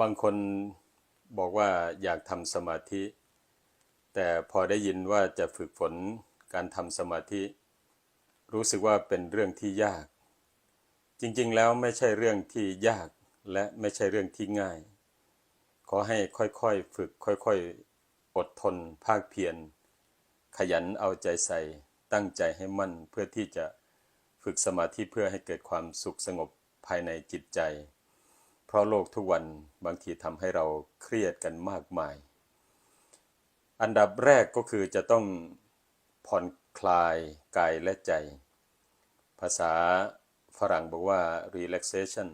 บางคนบอกว่าอยากทำสมาธิ แต่พอได้ยินว่าจะฝึกฝนการทำสมาธิ รู้สึกว่าเป็นเรื่องที่ยาก จริงๆแล้วไม่ใช่เรื่องที่ยากและไม่ใช่เรื่องที่ง่าย ขอให้ค่อยๆฝึกค่อยๆ อดทน ภาคเพียร ขยันเอาใจใส่ ตั้งใจให้มั่นเพื่อที่จะฝึกสมาธิเพื่อให้เกิดความสุขสงบภายในจิตใจ ราะโลกทุกวันบางทีทำให้เราเครียดกันมากมาย อันดับแรกก็คือจะต้องผ่อนคลายกายและใจ ภาษาฝรั่งบอกว่า relaxation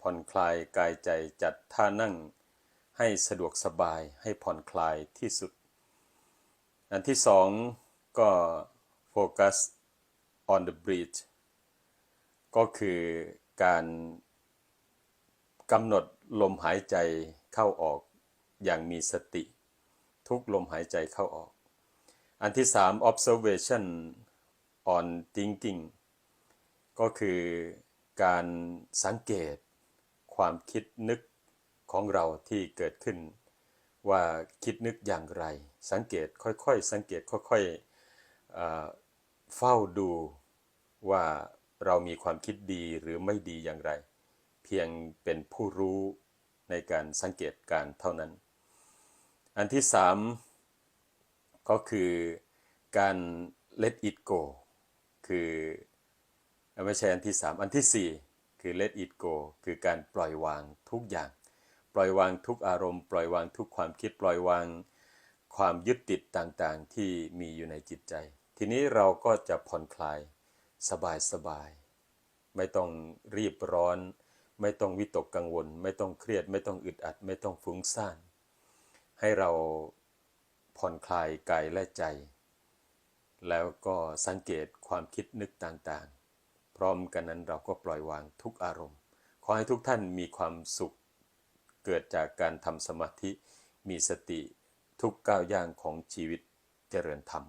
ผ่อนคลายกายใจจัดท่านั่ง ให้สะดวกสบายให้ผ่อนคลายที่สุด อันที่สองก็โฟกัส on the breath ก็คือการ กำหนดลมหายใจเข้าออกอย่างมีสติ ทุกลมหายใจเข้าออก อันที่สาม observation on thinking ก็คือการสังเกตความคิดนึกของเราที่เกิดขึ้น ว่าคิดนึกอย่างไร สังเกตค่อยๆ สังเกตค่อยๆเอ่อเฝ้าดูว่าเรามีความคิดดีหรือไม่ดีอย่างไร เพียงเป็นผู้รู้ในการสังเกตการเท่านั้น อันที่สามก็คือการ let it go คือไม่ใช่อันที่สามอันที่สี่คือ let it go คือการปล่อยวางทุกอย่าง ปล่อยวางทุกอารมณ์ ปล่อยวางทุกความคิด ปล่อยวางความยึดติดต่างๆที่มีอยู่ในจิตใจ ทีนี้เราก็จะผ่อนคลายสบายสบาย ไม่ต้องรีบร้อน ไม่ต้องวิตกกังวล ไม่ต้องเครียด ไม่ต้องอึดอัด ไม่ต้องฟุ้งซ่าน ให้เราผ่อนคลายกายและใจ แล้วก็สังเกตความคิดนึกต่างๆ พร้อมกันนั้นเราก็ปล่อยวางทุกอารมณ์ ขอให้ทุกท่านมีความสุข เกิดจากการทำสมาธิ มีสติทุกก้าวย่างของชีวิตเจริญธรรม